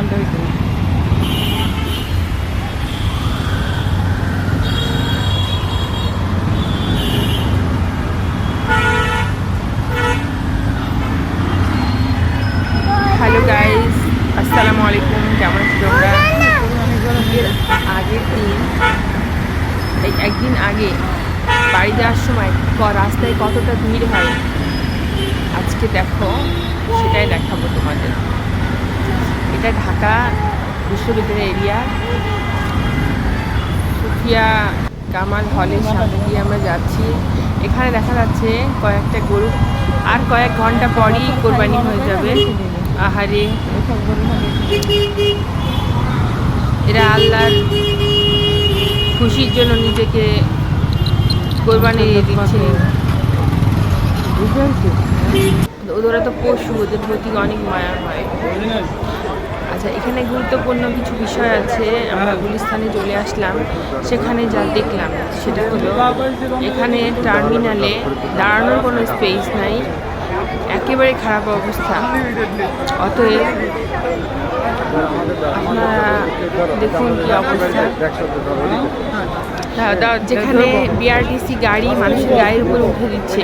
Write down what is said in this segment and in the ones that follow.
আনতে হইতো hello guys আসসালামু আলাইকুম কেমন আছো তোমরা? আগের দিন, এই একদিন আগে বাড়ি যাওয়ার সময় রাস্তায় কতটা ভিড় হয়, আজকে দেখো, সেটাই দেখাবো তোমাদের। এটা ঢাকা বিশ্ববিদ্যালয় এরিয়া। সুফিয়া কামাল হলের সামনে দিয়ে আমরা যাচ্ছি। এখানে দেখা যাচ্ছে কয়েকটা গরু, আর কয়েক ঘণ্টা পরই কোরবানি হয়ে যাবে। আহারে। এরা আল্লাহর খুশির জন্য নিজেকে কোরবানি দিচ্ছে। ওরা তো পশু, ওদের প্রতি অনেক মায়া হয়। আচ্ছা এখানে গুরুত্বপূর্ণ কিছু বিষয় আছে। আমরা গুলিস্তানে চলে আসলাম। সেখানে যা দেখলাম সেটা হলো এখানে টার্মিনালে দাঁড়ানোর কোনো স্পেস নাই। একেবারে খারাপ অবস্থা। অতএব আপনারা দেখুন কি অবস্থা। দাও, যেখানে বিআরটিসি গাড়ি মানুষের গায়ের উপর উঠে দিচ্ছে।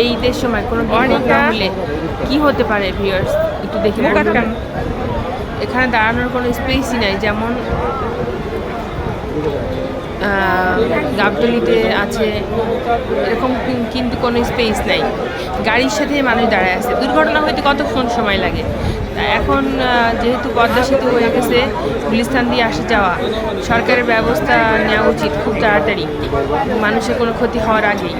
এই ঈদের সময় কোনো দুর্ঘটনা হলে কি হতে পারে ভিউয়ার্স একটু দেখে। এখানে দাঁড়ানোর কোনো স্পেসই নাই, যেমন গাবতলিতে আছে, এরকম কিন্তু কোনো স্পেস নাই। গাড়ির সাথে মানুষ দাঁড়ায় আছে। দুর্ঘটনা হইতে কতক্ষণ সময় লাগে? এখন যেহেতু পদ্মা সেতু হয়ে গেছে, গুলিস্তান দিয়ে আসা যাওয়া, সরকারের ব্যবস্থা নেওয়া উচিত খুব তাড়াতাড়ি। মানুষের কোনো ক্ষতি হওয়ার আগেই।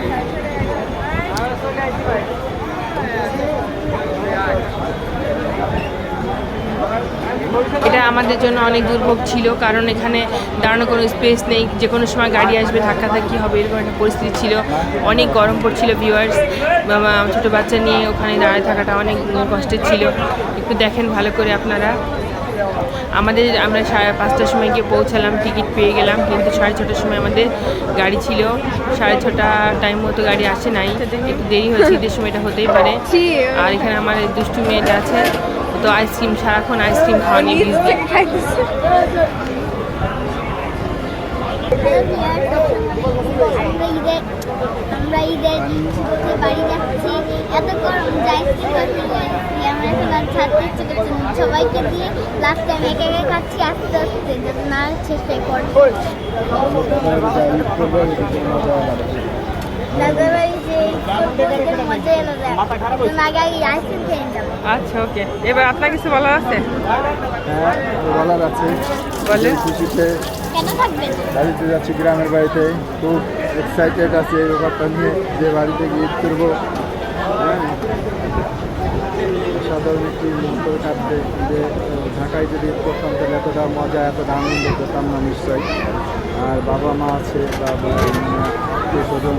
এটা আমাদের জন্য অনেক দুর্ভোগ ছিল কারণ এখানে দাঁড়ানোর কোনো স্পেস নেই যে কোনো সময় গাড়ি আসবে ধাক্কাধাক্কি হবে এরকম একটা পরিস্থিতি ছিল। অনেক গরম পড়ছিল ভিউয়ার্স ছোটো বাচ্চা নিয়ে ওখানে দাঁড়িয়ে থাকাটা অনেক কষ্টের ছিল। একটু দেখেন ভালো করে আপনারা। আমাদের আমরা সাড়ে পাঁচটার সময় গিয়ে পৌঁছালাম টিকিট পেয়ে গেলাম কিন্তু সাড়ে ছটার সময় আমাদের গাড়ি ছিল। সাড়ে ছটা টাইম মতো গাড়ি আসে নাই একটু দেরি হয়েছে ঈদের সময়টা হতেই পারে। আর এখানে আমার দুষ্টু মেয়েটা আছে তো আইসক্রিম সারাক্ষণ আইসক্রিম খাওয়া নিয়ে আমরা ছুটিতে বাড়ি যাচ্ছি এত গরম যাই আমরা এখন আর ছাড়তে ইচ্ছে করছি সবাইকে দিয়ে লাস্ট টাইম একে একে খাচ্ছি আস্তে আস্তে যাতে না শেষ হয়ে পড়ে দাদার যে মজা এলো যায় আগে আইসক্রিম খেয়ে আচ্ছা ওকে এবার আপনার কিছু বলার আছে? হ্যাঁ বলার আছে। বলে খুশিতে বাড়িতে যাচ্ছি গ্রামের বাড়িতে। খুব এক্সাইটেড আছে এই ব্যাপারটা নিয়ে যে বাড়িতে গিয়ে করব। হ্যাঁ সাধারণ একটি মুহূর্ত কাটবে যে ঢাকায় যদি করতাম তাহলে এতটা মজা এতটা আনন্দ পেতাম না নিশ্চয়ই। আর বাবা মা আছে বা আত্মীয় স্বজন।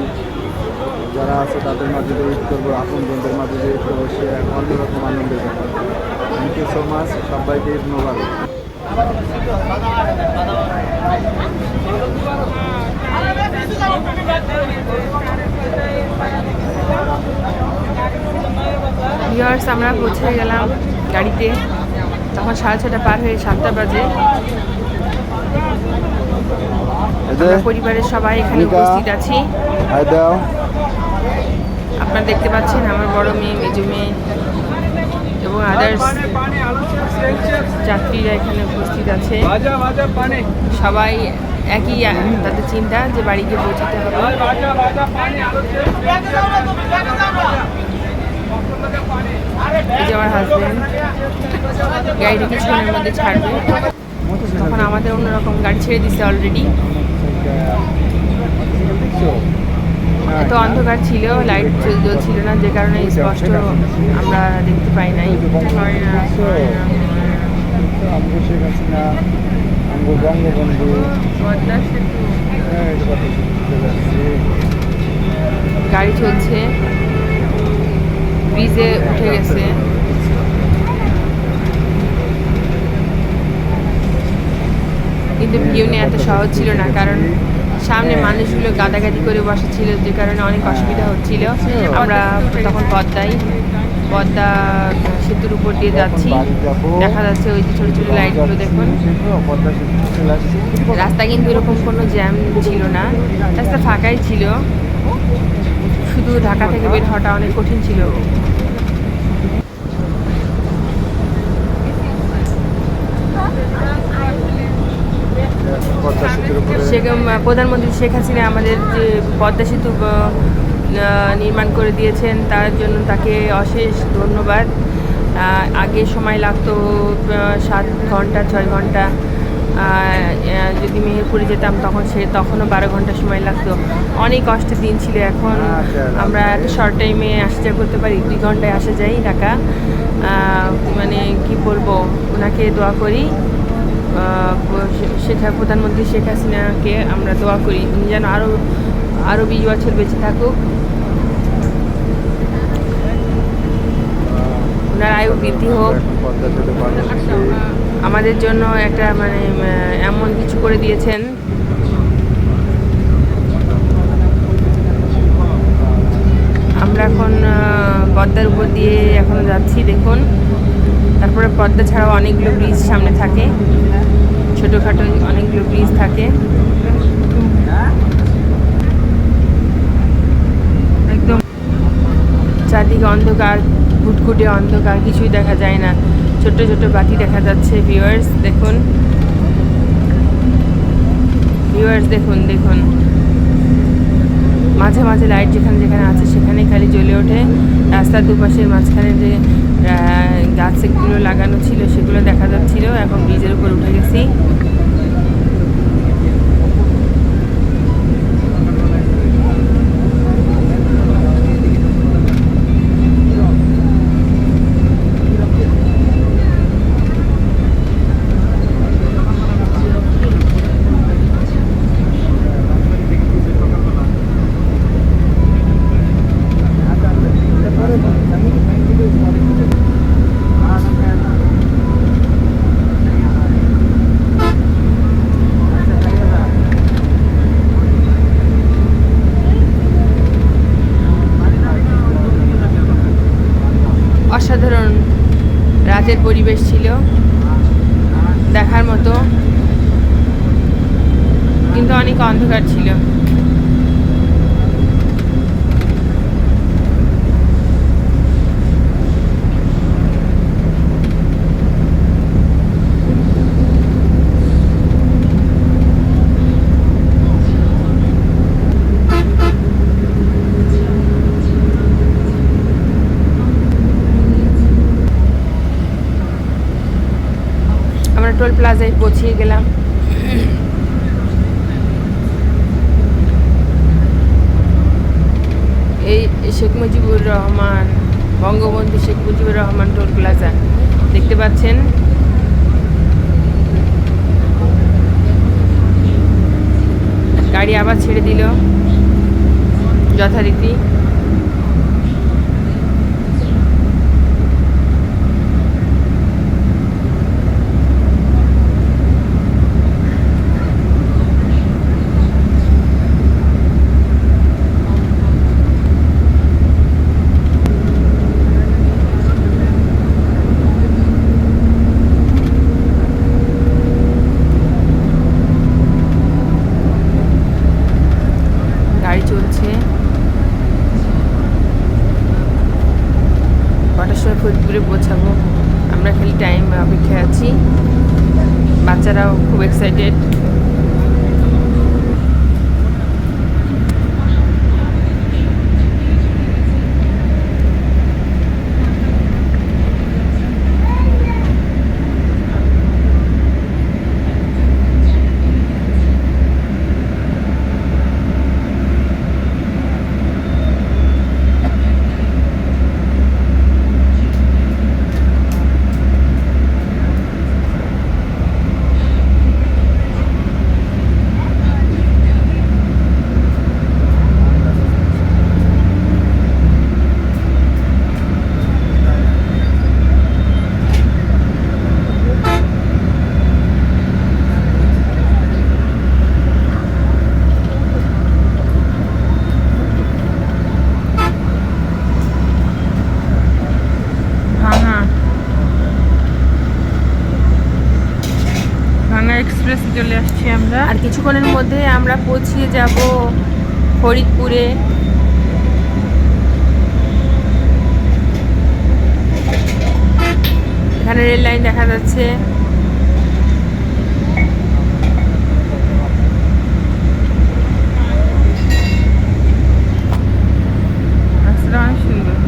যারা আছে তাদের মাঝে যে ঈদ করব আপন বন্ধুদের মাঝে যে ঈদ করব সে এক অন্যরকম আনন্দের ব্যাপার। থ্যাংক ইউ সো মাচ সবাইকে ঈদ মোবারক। ভিউয়ার্স আমরা পৌঁছে গেলাম গাড়িতে। তখন সাড়ে ছটা পার হয়ে সাতটা বাজে। পরিবারের সবাই এখানে। উপস্থিত আছি। আপনারা দেখতে পাচ্ছেন আমার বড় মেয়ে, মেজো মেয়ে এবং আদার্স যাত্রীরা এখানে উপস্থিত আছে। সবাই একই, তাদের চিন্তা যে বাড়ি গিয়ে পৌঁছাতে হবে। যে আমার হাজবেন্ড গাড়িটা কিছুক্ষণের মধ্যে ছাড়বে। তখন আমাদের অন্যরকম গাড়ি ছেড়ে দিচ্ছে অলরেডি এত অন্ধকার ছিল লাইট জ্বলছিল না যে কারণে স্পষ্ট আমরা দেখতে পাই নাই বঙ্গবন্ধু। গাড়ি চলছে ব্রিজে উঠে গেছে কিন্তু ভিউ নিয়ে এত সহজ ছিল না কারণ সামনে মানুষগুলো গাদাগাদি করে বসেছিল যে কারণে অনেক অসুবিধা হচ্ছিল। আমরা তখন পদ্মায় পদ্মা সেতুর উপর দিয়ে যাচ্ছি। দেখা যাচ্ছে ওই যে ছোট ছোট লাইটগুলো দেখুন। রাস্তা কিন্তু এরকম কোনো জ্যাম ছিল না। রাস্তা ফাঁকাই ছিল। শুধু ঢাকা থেকে বের হওয়াটা অনেক কঠিন ছিল পদ্মা সেতুর উপরে শেখ প্রধানমন্ত্রী শেখ হাসিনা আমাদের যে পদ্মা সেতু নির্মাণ করে দিয়েছেন তার জন্য তাকে অশেষ ধন্যবাদ। আগে সময় লাগতো সাত ঘণ্টা ছয় ঘণ্টা। যদি মেহেরপুরে যেতাম তখন সে তখনও বারো ঘণ্টা সময় লাগতো। অনেক কষ্টের দিন ছিল এখন। আচ্ছা, আমরা একটা শর্ট টাইমে আসা যা করতে পারি দুই ঘন্টায় আসা যাই ঢাকা। মানে কি বলব ওনাকে দোয়া করি। শেখ প্রধানমন্ত্রী শেখ হাসিনাকে আমরা দোয়া করি। উনি যেন আরও আরও বিশ বছর বেঁচে থাকুক। ওনার আয়ু বৃদ্ধি হোক। হচ্ছি আমাদের জন্য একটা মানে এমন কিছু করে দিয়েছেন। আমরা এখন পদ্মার উপর দিয়ে এখন যাচ্ছি দেখুন। তারপরে পদ্মা ছাড়াও অনেকগুলো ব্রিজ সামনে থাকে। ছোটোখাটো অনেকগুলো ব্রিজ থাকে। একদম চারদিকে অন্ধকার, ঘুটঘুটে অন্ধকার, কিছুই দেখা যায় না। ছোট ছোট বাতি দেখা যাচ্ছে ভিউয়ার্স দেখুন। ভিউয়ার্স দেখুন দেখুন। মাঝে মাঝে লাইট যেখানে যেখানে আছে সেখানে খালি জ্বলে ওঠে। রাস্তার দুপাশের মাঝখানে যে আহ, গাছগুলো লাগানো ছিল সেগুলো দেখা যাচ্ছিল এখন ব্রিজের উপর উঠে গেছি। পরিবেশ ছিল দেখার মতো। কিন্তু অনেক অন্ধকার ছিল আমরা টোল প্লাজায় পৌঁছিয়ে গেলাম। এই শেখ মুজিবুর রহমান, বঙ্গবন্ধু শেখ মুজিবুর রহমান টোল প্লাজা। দেখতে পাচ্ছেন? গাড়ি আবার ছেড়ে দিল। যথারীতি গাড়ি চলছে কটার সময় ফরিদপুরে পৌঁছাবো। আমরা খালি টাইম অপেক্ষায় আছি। বাচ্চারাও খুব এক্সাইটেড কিছুক্ষণের মধ্যে আমরা পৌঁছিয়ে যাব ফরিদপুরে এখানে রেল লাইন দেখা যাচ্ছে রাস্তাটা অনেক সুন্দর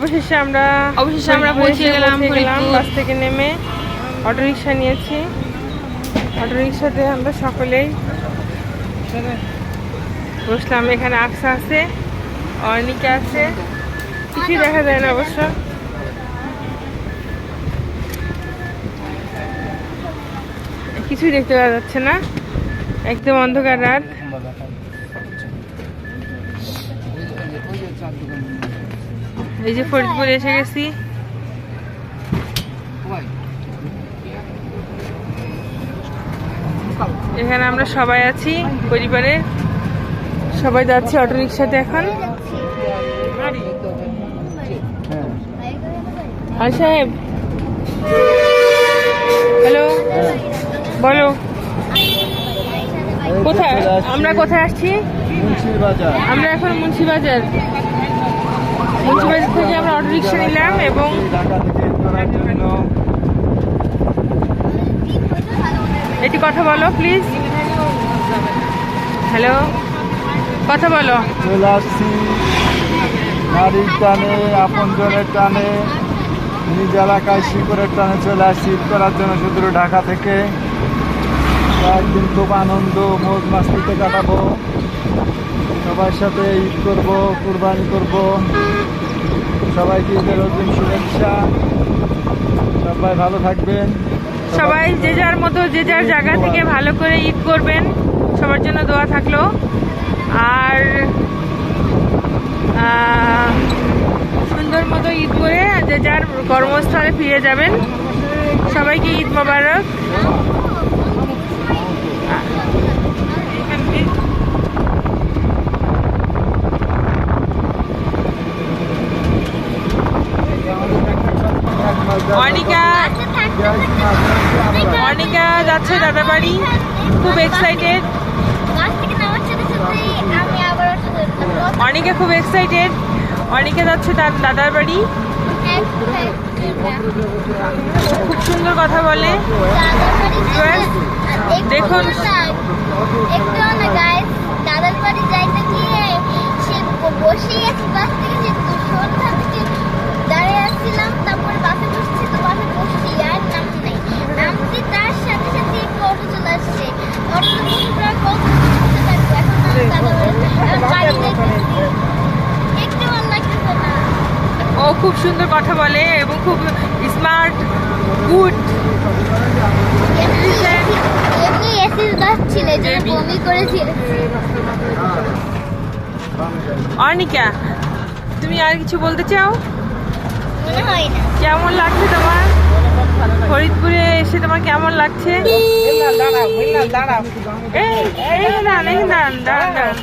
অবশেষে আমরা অবশেষে আমরা পৌঁছে গেলাম বাস থেকে নেমে অটো রিক্সা নিয়েছি। অটো রিক্সাতে আমরা সকলেই বসলাম। এখানে আকসা আছে অর্ণিকা আছে। কিছুই দেখা যায় না অবশ্য। কিছুই দেখতে পাওয়া যাচ্ছে না। একদম অন্ধকার রাত। এই যে ফরিদপুরে এসে গেছি। এখানে আমরা সবাই আছি পরিবারে সবাই যাচ্ছি অটো রিক্সাতে এখন। হ্যাঁ আর সাহেব। হ্যালো বলো। কোথায়? আমরা কোথায় আসছি? আমরা এখন মুন্সিবাজার রিক্সা নিলাম এবং এটি কথা বলো প্লিজ হ্যালো কথা বলো। চলে আসছি নারীর টানে, আপনজনের টানে, নিজ এলাকায় শিকড়ের টানে চলে আসছি ঈদ করার জন্য শুধু ঢাকা থেকে। কয়েকদিন খুব আনন্দ, মৌজ মাস্তিতে কাটাবো। সবার সাথে ঈদ করব, কুরবানি করব। সবাইকে ঈদের অগ্রিম শুভেচ্ছা। সবাই ভালো থাকবেন। সবাই যে যার মতো যে যার জায়গা থেকে ভালো করে ঈদ করবেন সবার জন্য দোয়া থাকল। আর সুন্দর মতো ঈদ করে যে যার কর্মস্থলে ফিরে যাবেন। সবাইকে ঈদ মোবারক অনিকা অনিকা যাচ্ছে দাদা বাড়ি খুব এক্সাইটেড গাছ থেকে নামার সাথে সাথেই আমি আবার ওর সাথে উঠলাম। অনেকে খুব এক্সাইটেড অনেকে যাচ্ছে তার দাদার বাড়ি। খুব সুন্দর কথা বলে। দেখুন। দাদার বাড়ি গিয়ে সে বাস থেকে দাঁড়িয়ে আসছিলাম, তারপরে বাসে বসছি তো বাসে বসছি আর নামতে নাই নামতে তার সাথে সাথে একটু অটো চলে আসছে অটো প্রায় কত ও খুব সুন্দর কথা বলে এবং খুব স্মার্ট গুড এমনি ছিল বমি করেছিল অনিকা তুমি আর কিছু বলতে চাও? কেমন লাগছে তোমার? ফরিদপুরে এসে তোমার কেমন লাগছে? এই দাঁড়ান এই দাঁড়ান দাঁড়ান দাঁড়ান।